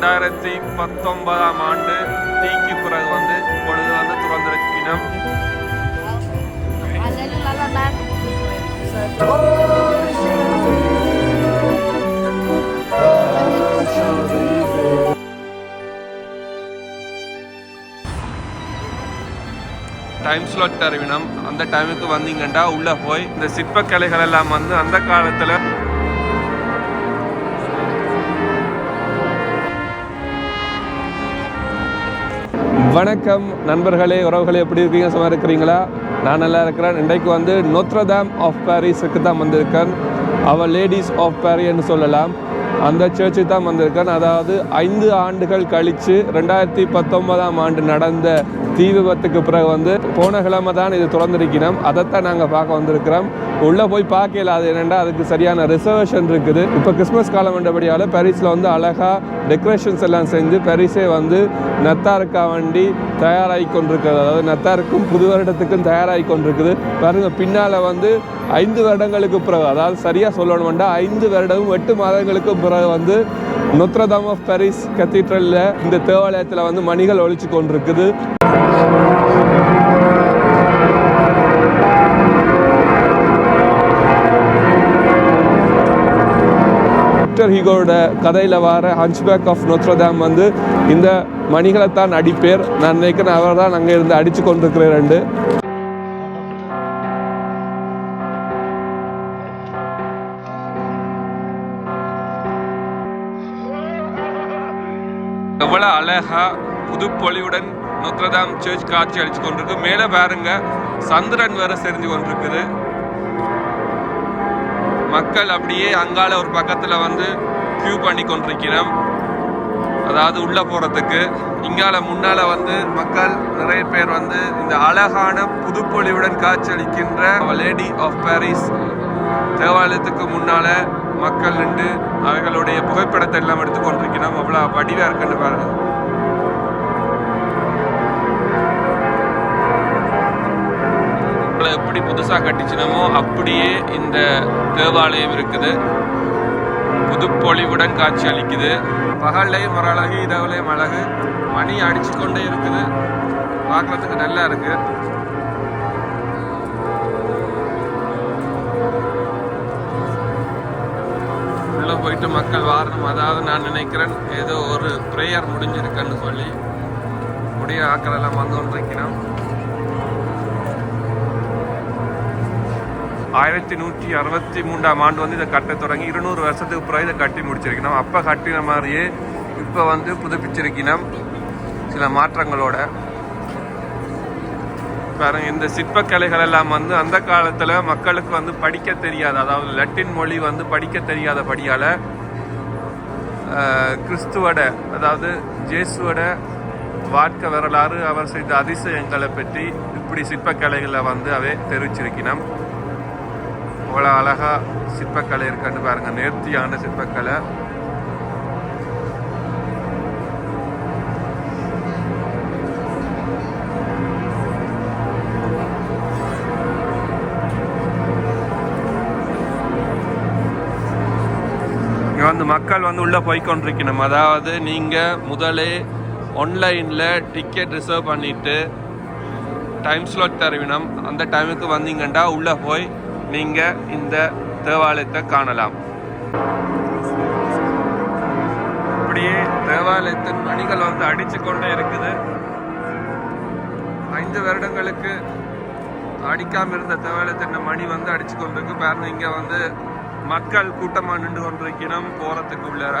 ரெண்டாயிரத்தி பத்தொன்பதாம் ஆண்டு தீக்கு பிறகு வந்து பொழுது வந்து திறந்திருக்கணும் Alleen டைம் ஸ்லாட் அறிவினம். அந்த டைமுக்கு வந்தீங்கன்னா உள்ளே போய் இந்த சிற்பக்கலைகள் எல்லாம் வந்து அந்த காலத்தில் வணக்கம் நண்பர்களே உறவுகளே எப்படி இருக்கீங்க? சும்மா இருக்கிறீங்களா? நான் நல்லா இருக்கிறேன். இன்றைக்கு வந்து நோத்ரதாம் ஆஃப் பாரிஸுக்கு தான் வந்திருக்கேன். அவள் லேடிஸ் ஆஃப் பாரின்னு சொல்லலாம். அந்த சர்ச்சுக்கு தான் வந்திருக்கேன். அதாவது ஐந்து ஆண்டுகள் கழித்து ரெண்டாயிரத்தி பத்தொன்பதாம் ஆண்டு நடந்த தீ விபத்துக்கு பிறகு வந்து போன கிழமை தான் இது திறந்திருக்கிறோம் அதைத்தான் நாங்கள் பார்க்க வந்திருக்கிறோம். உள்ளே போய் பார்க்கல அது என்னென்னா அதுக்கு சரியான ரிசர்வேஷன் இருக்குது. இப்போ கிறிஸ்மஸ் காலம் என்றபடியால் பாரிஸில் வந்து அழகாக டெக்கரேஷன்ஸ் எல்லாம் செஞ்சு பாரிஸே வந்து நத்தாருக்கா வண்டி தயாராகி கொண்டிருக்கிறது. அதாவது நத்தாருக்கும் புது வருடத்துக்கும் தயாராகி கொண்டிருக்குது. பாருங்கள் பின்னால் வந்து ஐந்து வருடங்களுக்கு பிறகு அதாவது சரியாக சொல்லணும்னா ஐந்து வருடமும் எட்டு மாதங்களுக்கு பிறகு வந்து நொத்ரதாம் ஆஃப் பாரிஸ் கத்தீட்ரலில் இந்த தேவாலயத்தில் வந்து மணிகள் ஒழிச்சு கொண்டிருக்குது. விக்டர் ஹிகோட கதையில் வர ஹன்ச்பேக் ஆஃப் நோத்ரதாம் வந்து இந்த மணிகளை தான் அடிப்பேர். நான் நினைக்கிறேன் அவர் தான் அங்கே இருந்து அடித்து கொண்டிருக்கிறேன் ரெண்டு. எவ்வளோ அழகா புதுப்பொலியுடன் நொத்ரதாம் சர்ச் காட்சி அடிச்சு கொண்டிருக்கு. மேலே பாருங்க சந்திரன் வேற செறிஞ்சு கொண்டிருக்குது. மக்கள் அப்படியே அங்கால ஒரு பக்கத்தில் வந்து க்யூ பண்ணி கொண்டிருக்கிறோம். அதாவது உள்ள போறதுக்கு. இங்கால முன்னால வந்து மக்கள் நிறைய பேர் வந்து இந்த அழகான புதுப்பொழிவுடன் காட்சியளிக்கின்ற லேடி ஆஃப் பாரிஸ் தேவாலயத்துக்கு முன்னால மக்கள் நின்று அவர்களுடைய புகைப்படத்தை எல்லாம் எடுத்து கொண்டிருக்கிறோம். அவ்வளோ வடிவா இருக்குன்னு பாருங்க. நம்மளை எப்படி புதுசாக கட்டிச்சினமோ அப்படியே இந்த தேவாலயம் இருக்குது. புதுப்பொலிவுடன் காட்சி அளிக்குது. பகல்லையும் ஒரு அழகு இரவுலையும் அழகு மணி அடிச்சு கொண்டே இருக்குது. பார்க்கறதுக்கு நல்லா இருக்கு. உள்ளே போயிட்டு மக்கள் வாரணும். அதாவது நான் நினைக்கிறேன் ஏதோ ஒரு ப்ரேயர் முடிஞ்சிருக்குன்னு சொல்லி முடிய ஆக்களெல்லாம் வந்து கொண்டிருக்கிறோம். ஆயிரத்தி நூற்றி அறுபத்தி மூன்றாம் ஆண்டு வந்து இதை கட்ட தொடங்கி இருநூறு வருஷத்துக்கு பிறகு இதை கட்டி முடிச்சிருக்கணும். அப்போ கட்டின மாதிரியே இப்போ வந்து புதுப்பிச்சிருக்கணும் சில மாற்றங்களோட. பாருங்க இந்த சிற்பக்கலைகள் எல்லாம் வந்து அந்த காலத்தில் மக்களுக்கு வந்து படிக்க தெரியாது. அதாவது லட்டின் மொழி வந்து படிக்க தெரியாதபடியால் கிறிஸ்துவோட அதாவது ஜேசுவோட வாழ்க்கை வரலாறு அவர் செய்த அதிசயங்களை பற்றி இப்படி சிற்பக்கலைகளை வந்து அவை தெரிவிச்சிருக்கணும். இவ்வளோ அழகாக சிற்பக்கலை இருக்கான்னு பாருங்கள் நேர்த்தியான சிற்பக்கலை. இங்கே வந்து மக்கள் வந்து உள்ளே போய்க்கொண்டிருக்கணும். அதாவது நீங்கள் முதலே ஆன்லைனில் டிக்கெட் ரிசர்வ் பண்ணிவிட்டு டைம் ஸ்லாட் தருவினம். அந்த டைமுக்கு வந்தீங்கன்னா உள்ளே போய் நீங்கள் இந்த தேவாலயத்தை காணலாம். அப்படியே தேவாலயத்தின் மணிகள் வந்து அடிச்சு கொண்டே இருக்குது. ஐந்து வருடங்களுக்கு அடிக்காம இருந்த தேவாலயத்தின் மணி வந்து அடிச்சு கொண்டிருக்கு. பாருங்க இங்க வந்து மக்கள் கூட்டமா நின்று கொண்டிருக்கணும் போறதுக்கு உள்ளார.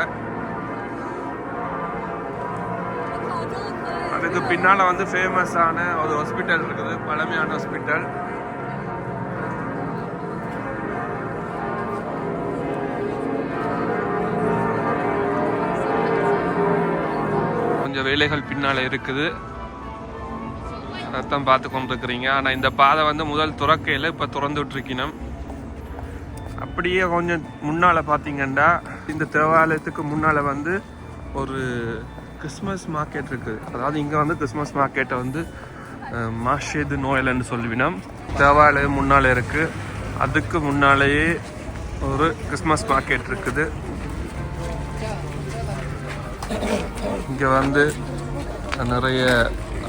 அதுக்கு பின்னால வந்து ஃபேமஸான ஒரு ஹாஸ்பிட்டல் இருக்குது பழமையான ஹாஸ்பிட்டல் வேலைகள் பின்னால் இருக்குது. அதைத்தான் பார்த்து கொண்டிருக்கிறீங்க. ஆனால் இந்த பாதை வந்து முதல் துறக்கையில் இப்போ திறந்து விட்டுருக்கணும் அப்படியே கொஞ்சம் முன்னால் பார்த்தீங்கன்னா இந்த தேவாலயத்துக்கு முன்னால் வந்து ஒரு கிறிஸ்மஸ் மார்க்கெட் இருக்குது அதாவது இங்கே வந்து கிறிஸ்மஸ் மார்க்கெட்டை வந்து மாஷேது நோயல்னு சொல்லுவினோம் தேவாலயம் முன்னால் இருக்குது அதுக்கு முன்னாலேயே ஒரு கிறிஸ்மஸ் மார்க்கெட் இருக்குது. இங்கே வந்து நிறைய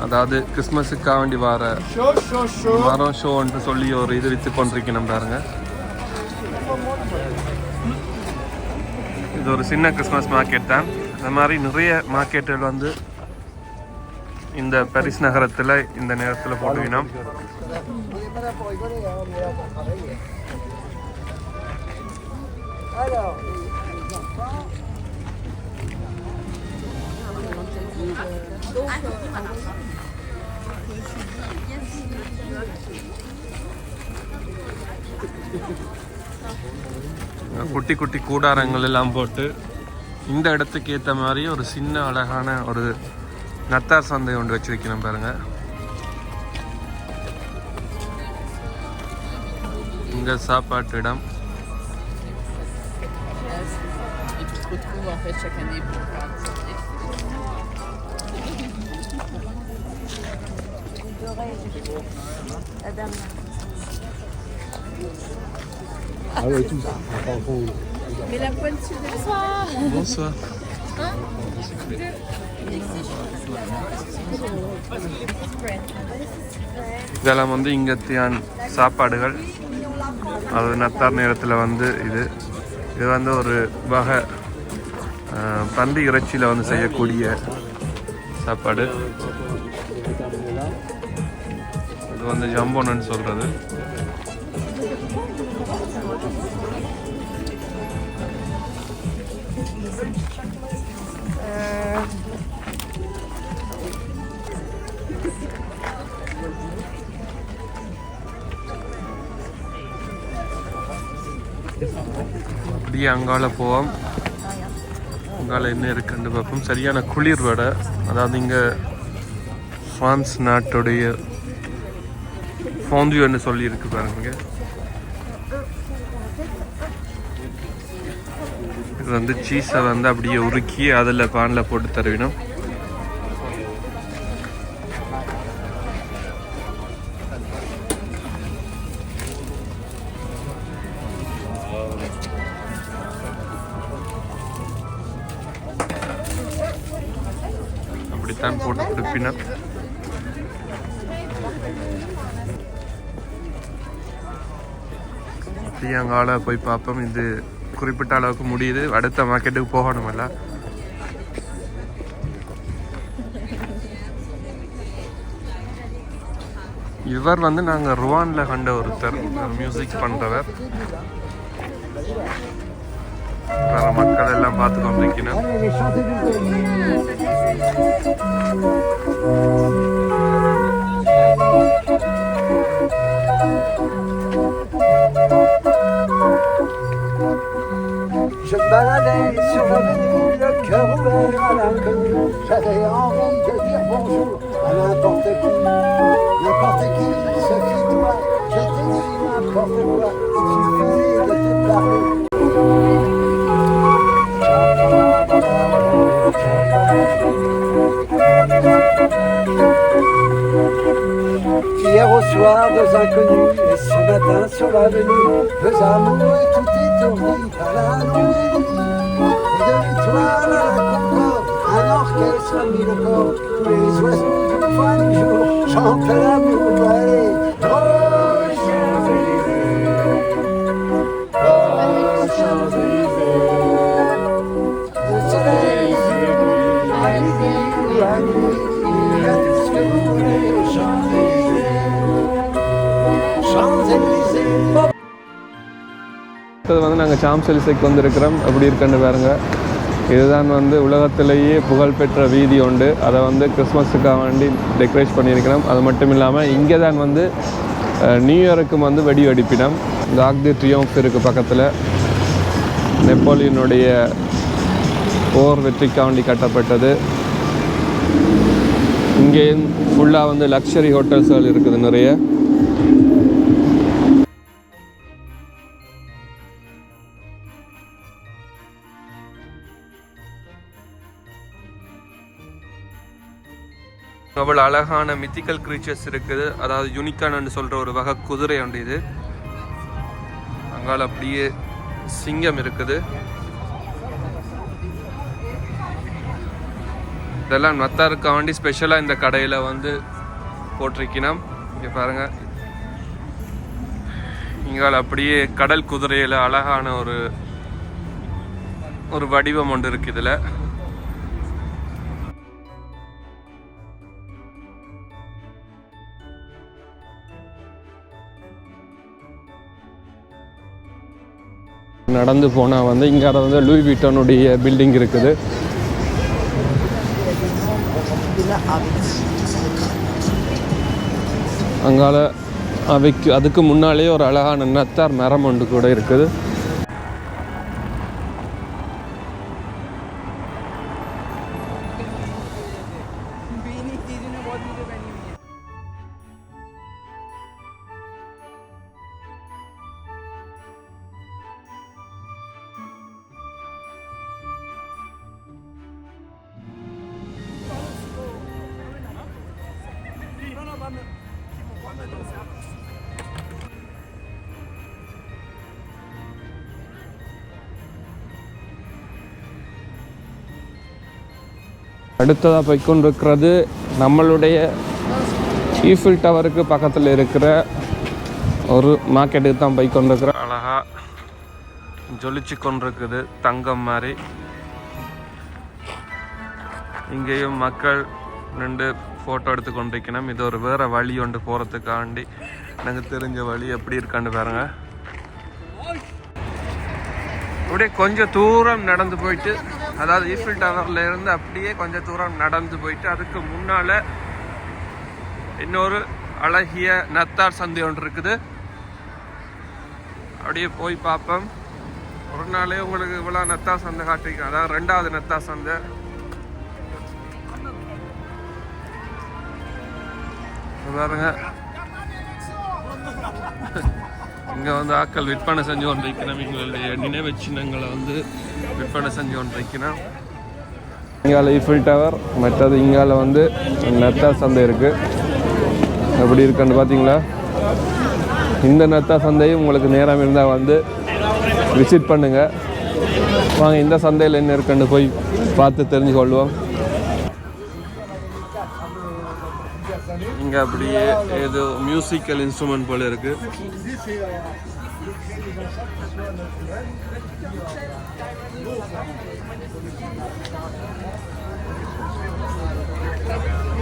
அதாவது கிறிஸ்மஸுக்காக வேண்டி வர மரம் ஷோன்ட்டு சொல்லி ஒரு இது விற்று கொண்டிருக்கணும் பாருங்க. இது ஒரு சின்ன கிறிஸ்மஸ் மார்க்கெட் தான். இந்த மாதிரி நிறைய மார்க்கெட்டுகள் வந்து இந்த பரிஸ் நகரத்தில் இந்த நேரத்தில் போட்டுவினோம் குட்டி குட்டி கூடாரங்கள் எல்லாம் போட்டு இந்த இடத்துக்கு ஏற்ற மாதிரி ஒரு சின்ன அழகான ஒரு நத்தார் சந்தை ஒன்று வச்சிருக்கணும் பாருங்க. இங்க சாப்பாட்டு இடம். Et tu te retrouves en fait chaque année Ah ouais, tout ça. Enfin, faut- Mais la pointe sur le soir. Bonsoir. இதெல்லாம் வந்து இங்கத்தியான் சாப்பாடுகள் அது நத்தார் நேரத்தில் வந்து இது இது வந்து ஒரு வகை பன்றி இறைச்சியில் வந்து செய்யக்கூடிய சாப்பாடு இது வந்து ஜம்போனன்னு சொல்கிறது அப்படியே அங்கால போவோம். அங்கால என்ன இருக்குன்னு பார்ப்போம். சரியான குளிர் வடை. அதாவது இங்கே ஃப்ரான்ஸ் நாட்டுடைய ஃபோந்தியூன்னு சொல்லி இருக்கு பாருங்க. இது வந்து சீஸை வந்து அப்படியே உருக்கி அதில் பானில் போட்டு தருவினோம் அப்படித்தான் போட்டு கொடுப்பினர் விடியங்கால போய் பார்ப்போம். இது குறிப்பிட்ட அளவுக்கு முடியுது. அடுத்த மார்க்கெட்டுக்கு போகணுமல்ல. இவர் வந்து நாங்கள் ருவானில் கண்ட ஒருத்தர். மியூசிக் பண்றவர். வேற மக்கள் எல்லாம் பார்த்து கொண்டிருக்கணும். J'avais envie de dire bonjour à n'importe qui. N'importe qui, ce qui toi, je te dis n'importe quoi. Il suffit de te parler. Hier au soir, deux inconnus, et ce matin sur l'avenue, deux amours et tout étourdi par la nuit et de l'étoile à la அடுத்தது வந்து நாங்கள் சாம்சலிசைக்கு வந்திருக்கிறோம். அப்படி இருக்குன்னு பாருங்க. இதுதான் வந்து உலகத்திலேயே புகழ்பெற்ற வீதி உண்டு. அதை வந்து கிறிஸ்மஸுக்காக வேண்டி டெக்கரேட் பண்ணியிருக்கிறோம். அது மட்டும் இல்லாமல் இங்கே தான் வந்து நியூயார்க்கும் நியூ இயருக்கும் வந்து வெடி வெடிப்பினம் இந்த ஆக்தி ட்ரியோம்ஸ் இருக்குது பக்கத்தில். நெப்போலியனுடைய போர் வெற்றிக்காக வேண்டி கட்டப்பட்டது. இங்கே ஃபுல்லாக வந்து லக்ஸரி ஹோட்டல்ஸ்கள் இருக்குது நிறைய. அவ்வளோ அழகான மித்திக்கல் க்ரீச்சர்ஸ் இருக்குது. அதாவது யூனிகான்னு சொல்கிற ஒரு வகை குதிரை உண்டு இது. அங்கால அப்படியே சிங்கம் இருக்குது. இதெல்லாம் நத்தாருக்க வேண்டி ஸ்பெஷலாக இந்த கடையில் வந்து போட்டிருக்கணும் இங்கே பாருங்க. இங்கால அப்படியே கடல் குதிரையில் அழகான ஒரு ஒரு வடிவம் ஒன்று இருக்குது இதில். நடந்து போனால் வந்து இங்கே வந்து லூய் வீட்டனுடைய பில்டிங் இருக்குது. அங்கால அவைக்கு அதுக்கு முன்னாலேயே ஒரு அழகான நத்தார் மரம் ஒன்று கூட இருக்குது. அடுத்ததாக போய்க்கொண்டிருக்கிறது நம்மளுடைய ஈஃபில் டவருக்கு பக்கத்தில் இருக்கிற ஒரு மார்க்கெட்டுக்கு தான் போய்க்கொண்டிருக்கிற அழகாக ஜொலிச்சு கொண்டிருக்குது தங்கம் மாதிரி. இங்கேயும் மக்கள் நின்று ஃபோட்டோ எடுத்து கொண்டிருக்கணும். இது ஒரு வேறு வழி ஒன்று போகிறதுக்காண்டி எனக்கு தெரிஞ்ச வழி எப்படி இருக்கான்னு பாருங்க. அப்படியே கொஞ்சம் தூரம் நடந்து போயிட்டு அதாவது ஈஃபில் டவரில் இருந்து அப்படியே கொஞ்சம் தூரம் நடந்து போயிட்டு அதுக்கு முன்னால் இன்னொரு அழகிய நத்தார் சந்தை ஒன்று இருக்குது. அப்படியே போய் பார்ப்போம். ஒரு நாளே உங்களுக்கு இவ்வளோ நத்தா சந்தை காட்டிருக்கேன் அதாவது ரெண்டாவது நத்தா சந்தை. பாருங்க. இங்கே வந்து ஆக்கள் விற்பனை செஞ்சு கொண்டிருக்கிறோம் எங்களுடைய நினைவு சின்னங்களை வந்து விற்பனை செஞ்சு கொண்டிருக்கிறோம் இங்கால ஈஃபில் டவர் மற்றது இங்கால வந்து நத்தா சந்தை இருக்குது எப்படி இருக்குன்னு பார்த்தீங்களா இந்த நத்தா சந்தையும் உங்களுக்கு நேரம் இருந்தால் வந்து விசிட் பண்ணுங்கள் வாங்க இந்த சந்தையில் என்ன இருக்குன்னு போய் பார்த்து தெரிஞ்சு கொள்வோம் இங்கே அப்படியே ஏதோ மியூசிக்கல் இன்ஸ்ட்ருமெண்ட் போல இருக்கு.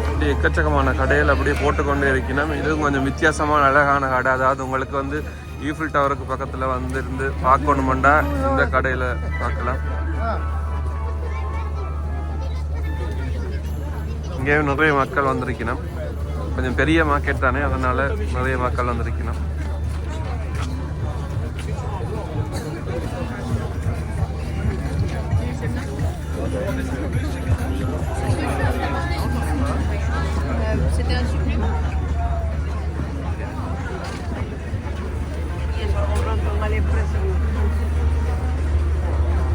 அப்படியே எக்கச்சக்கமான கடையில் அப்படியே போட்டுக்கொண்டே இருக்கணும் இதுவும் கொஞ்சம் வித்தியாசமான அழகான கடை. அதாவது உங்களுக்கு வந்து ஈஃபில் டவருக்கு பக்கத்தில் வந்து இருந்து பார்க்கணுமெண்டா இந்த கடையில் பார்க்கலாம். இங்கேயும் நிறைய மக்கள் வந்திருக்கணும் கொஞ்சம் பெரிய மார்க்கெட் தானே அதனால நிறைய மக்கள் வந்திருக்கணும். C'était un supplément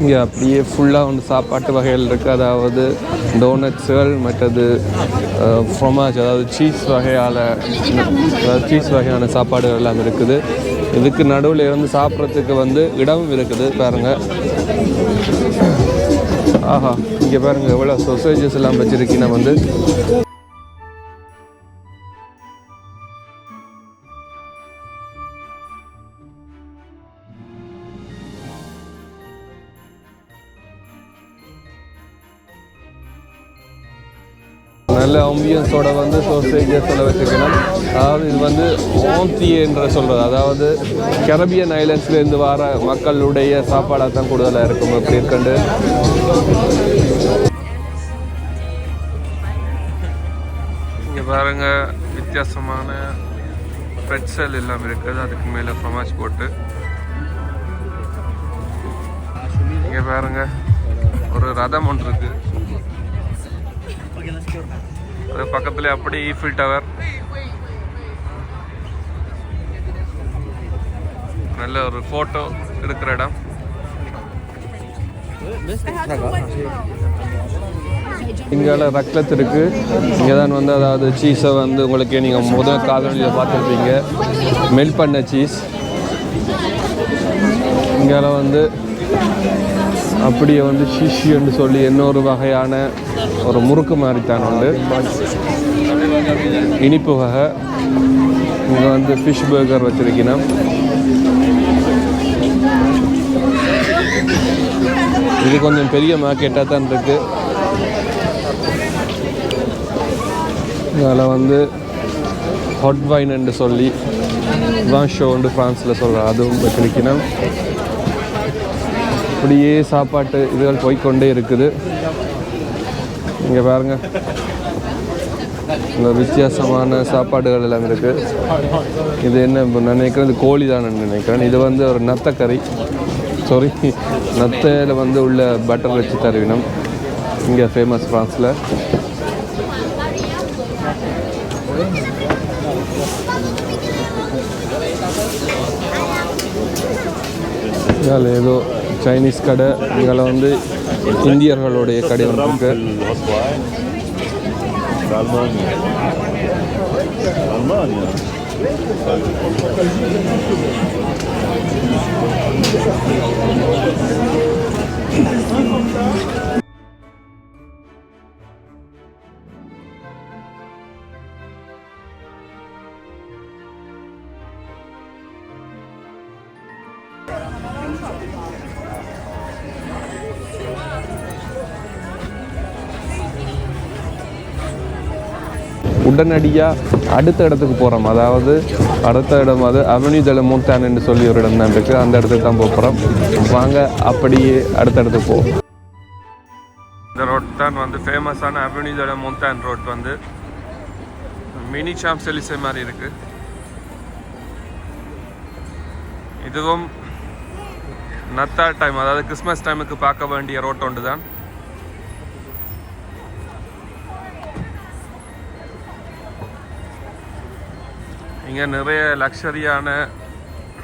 இங்கே அப்படியே ஃபுல்லாக வந்து சாப்பாட்டு வகைகள் இருக்குது அதாவது டோனட்ஸுகள் மற்றது ஃப்ரொமாஜ் அதாவது சீஸ் வகையால் அதாவது சீஸ் வகையான சாப்பாடுகள் எல்லாம் இருக்குது. இதுக்கு நடுவில் இருந்து சாப்பிட்றதுக்கு வந்து இடமும் இருக்குது பாருங்கள் ஆஹா இங்கே பாருங்க எவ்வளோ சொசைஜஸ் எல்லாம் வச்சுருக்கீங்கன்னா வந்து. அம்பியன்ஸோட வந்து வந்து சொல்ல வச்சுக்கணும் அதாவது இது வந்து ஓம்தி என்று சொல்கிறது அதாவது கரபியன் ஐலண்ட்ஸ்லேருந்து வர மக்களுடைய சாப்பாடாக தான் கூடுதலாக இருக்கும் எப்படி இருக்கண்டு. இங்கே பாருங்க வித்தியாசமான பெட்சல் எல்லாம் இருக்குது. அதுக்கு மேலே ஃபமாஜ் போட்டு. இங்கே பாருங்க ஒரு ரதம் ஒன்று இருக்குது அது பக்கத்துல அப்படி ஈஃபில் டவர் நல்ல ஒரு ஃபோட்டோ எடுக்கிற இடம். இங்கால ரக்லத் இருக்கு. இங்கே தான் வந்து அதாவது சீஸை வந்து உங்களுக்கு நீங்கள் முதல் காலனியில் பார்த்துருப்பீங்க. மெல்ட் பண்ண சீஸ் இங்கால வந்து அப்படியே வந்து ஷிஷின்னு சொல்லி இன்னொரு வகையான ஒரு முறுக்கு மாதிரி தான் உண்டு. இனிப்பு வகை. இங்கே வந்து ஃபிஷ் பர்கர் வச்சுருக்கணும். இது கொஞ்சம் பெரிய மார்க்கெட்டாக தான் இருக்குது அதில் வந்து ஹாட் என்று சொல்லி தான் ஷோ வந்து ஃப்ரான்ஸில் சொல்கிறேன் அதுவும் வச்சுருக்கணும். அப்படியே சாப்பாட்டு இதுகள் போய்க்கொண்டே இருக்குது. இங்கே பாருங்க. இங்கே வித்தியாசமான சாப்பாடுகள் எல்லாம் இருக்குது இது என்ன இப்ப நான் நினைக்கிறேன்? இது கோழி தான் நினைக்கிறேன். இது வந்து ஒரு நத்தக்கறி. சாரி நத்தையில் வந்து உள்ள பட்டர் வச்சு தருவினம். இங்கே ஃபேமஸ் ஃப்ரான்ஸில் ஏதோ சைனீஸ் கடை இதில் வந்து இந்தியர்களுடைய கடை ஒன்று இருக்கு Almanya. Almanya. உடனடியாக அடுத்த இடத்துக்கு போகிறோம் அதாவது அடுத்த இடம் அது அவென்யூ தல என்று சொல்லி ஒரு இடம் தான் இருக்குது அந்த இடத்துக்கு தான் போகிறோம் வாங்க அப்படியே அடுத்த இடத்துக்கு போவோம். இந்த ரோட் தான் வந்து ஃபேமஸான அவென்யூ தல ரோட் வந்து. மினி ஷாப் செலிசை மாதிரி இருக்குது இதுவும் நத்தா டைம் அதாவது கிறிஸ்மஸ் டைமுக்கு பார்க்க வேண்டிய ரோட் ஒன்று தான் இங்கே நிறைய லக்ஸரியான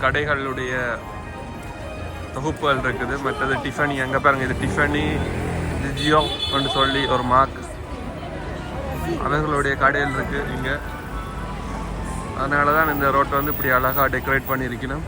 கடைகளுடைய தொகுப்புகள் இருக்குது. மற்றது டிஃபனி எங்கே பாருங்க இது டிஃபனி இது ஜியோ என்று சொல்லி ஒரு மார்க் அவர்களுடைய கடைகள் இருக்குது இங்கே. அதனால தான் இந்த ரோட்டை வந்து இப்படி அழகாக டெக்கரேட் பண்ணியிருக்கணும்.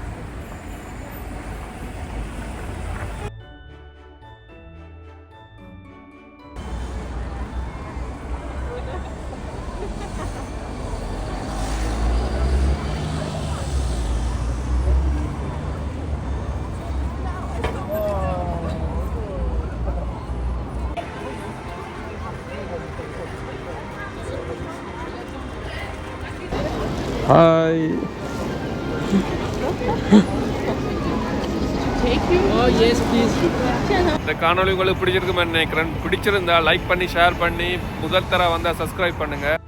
ஹாய் இந்த காணொளி உங்களுக்கு பிடிச்சிருக்குமே நினைக்கிறேன். பிடிச்சிருந்தா லைக் பண்ணி ஷேர் பண்ணி முதல் தர வந்தால் சப்ஸ்கிரைப் பண்ணுங்கள்